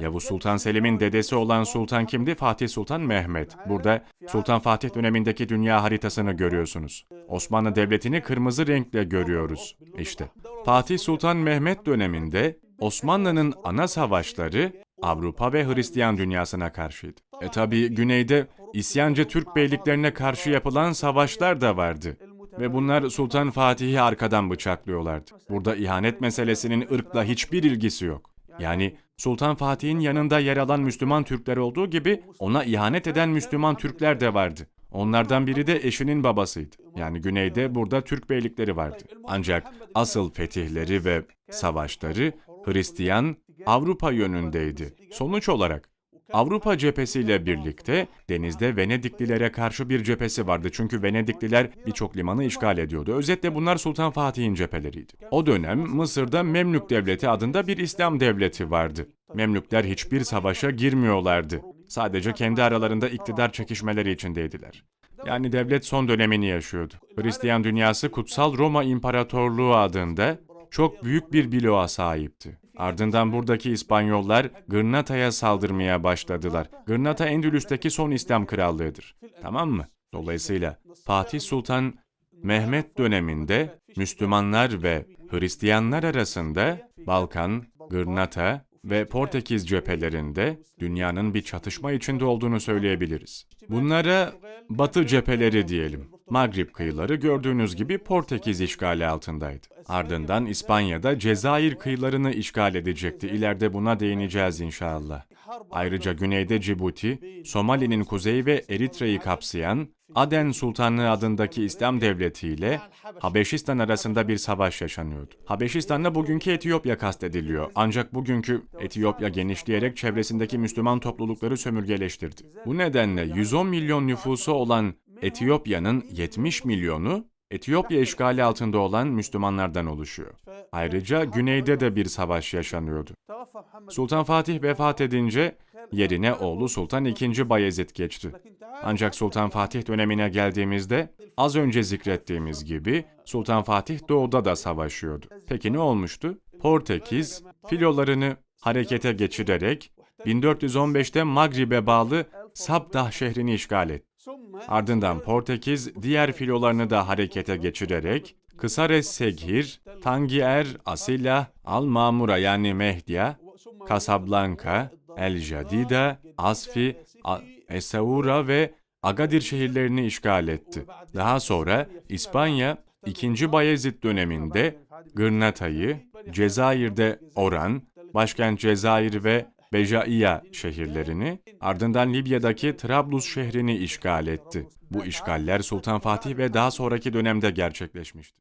Yavuz Sultan Selim'in dedesi olan sultan kimdi? Fatih Sultan Mehmet. Burada Sultan Fatih dönemindeki dünya haritasını görüyorsunuz. Osmanlı Devleti'ni kırmızı renkle görüyoruz. İşte Fatih Sultan Mehmet döneminde Osmanlı'nın ana savaşları Avrupa ve Hristiyan dünyasına karşıydı. E tabi güneyde isyancı Türk beyliklerine karşı yapılan savaşlar da vardı. Ve bunlar Sultan Fatih'i arkadan bıçaklıyorlardı. Burada ihanet meselesinin ırkla hiçbir ilgisi yok. Yani Sultan Fatih'in yanında yer alan Müslüman Türkler olduğu gibi ona ihanet eden Müslüman Türkler de vardı. Onlardan biri de eşinin babasıydı. Yani güneyde burada Türk beylikleri vardı. Ancak asıl fetihleri ve savaşları Hristiyan Avrupa yönündeydi. Sonuç olarak Avrupa cephesiyle birlikte denizde Venediklilere karşı bir cephesi vardı. Çünkü Venedikliler birçok limanı işgal ediyordu. Özetle bunlar Sultan Fatih'in cepheleriydi. O dönem Mısır'da Memlük Devleti adında bir İslam devleti vardı. Memlükler hiçbir savaşa girmiyorlardı. Sadece kendi aralarında iktidar çekişmeleri içindeydiler. Yani devlet son dönemini yaşıyordu. Hristiyan dünyası Kutsal Roma İmparatorluğu adında çok büyük bir bloğa sahipti. Ardından buradaki İspanyollar Gırnata'ya saldırmaya başladılar. Gırnata Endülüs'teki son İslam krallığıdır. Tamam mı? Dolayısıyla Fatih Sultan Mehmet döneminde Müslümanlar ve Hristiyanlar arasında Balkan, Gırnata ve Portekiz cephelerinde dünyanın bir çatışma içinde olduğunu söyleyebiliriz. Bunlara Batı cepheleri diyelim. Magrib kıyıları gördüğünüz gibi Portekiz işgali altındaydı. Ardından İspanya'da Cezayir kıyılarını işgal edecekti. İleride buna değineceğiz inşallah. Ayrıca güneyde Cibuti, Somali'nin kuzeyi ve Eritre'yi kapsayan Aden Sultanlığı adındaki İslam devleti ile Habeşistan arasında bir savaş yaşanıyordu. Habeşistan'la bugünkü Etiyopya kastediliyor. Ancak bugünkü Etiyopya genişleyerek çevresindeki Müslüman toplulukları sömürgeleştirdi. Bu nedenle 110 milyon nüfusu olan Etiyopya'nın 70 milyonu Etiyopya işgali altında olan Müslümanlardan oluşuyor. Ayrıca güneyde de bir savaş yaşanıyordu. Sultan Fatih vefat edince yerine oğlu Sultan II. Bayezid geçti. Ancak Sultan Fatih dönemine geldiğimizde az önce zikrettiğimiz gibi Sultan Fatih doğuda da savaşıyordu. Peki ne olmuştu? Portekiz filolarını harekete geçirerek 1415'te Magrib'e bağlı Sabdah şehrini işgal etti. Ardından Portekiz diğer filolarını da harekete geçirerek Kısares Seghir, Tangier, Asila, Al Mamura yani Mehdiya, Casablanca, El Jadida, Asfi, A- Essaoura ve Agadir şehirlerini işgal etti. Daha sonra İspanya 2. Bayezid döneminde Gırnata'yı, Cezayir'de Oran, başkent Cezayir ve Bejaiya şehirlerini, ardından Libya'daki Trablus şehrini işgal etti. Bu işgaller Sultan Fatih ve daha sonraki dönemde gerçekleşmişti.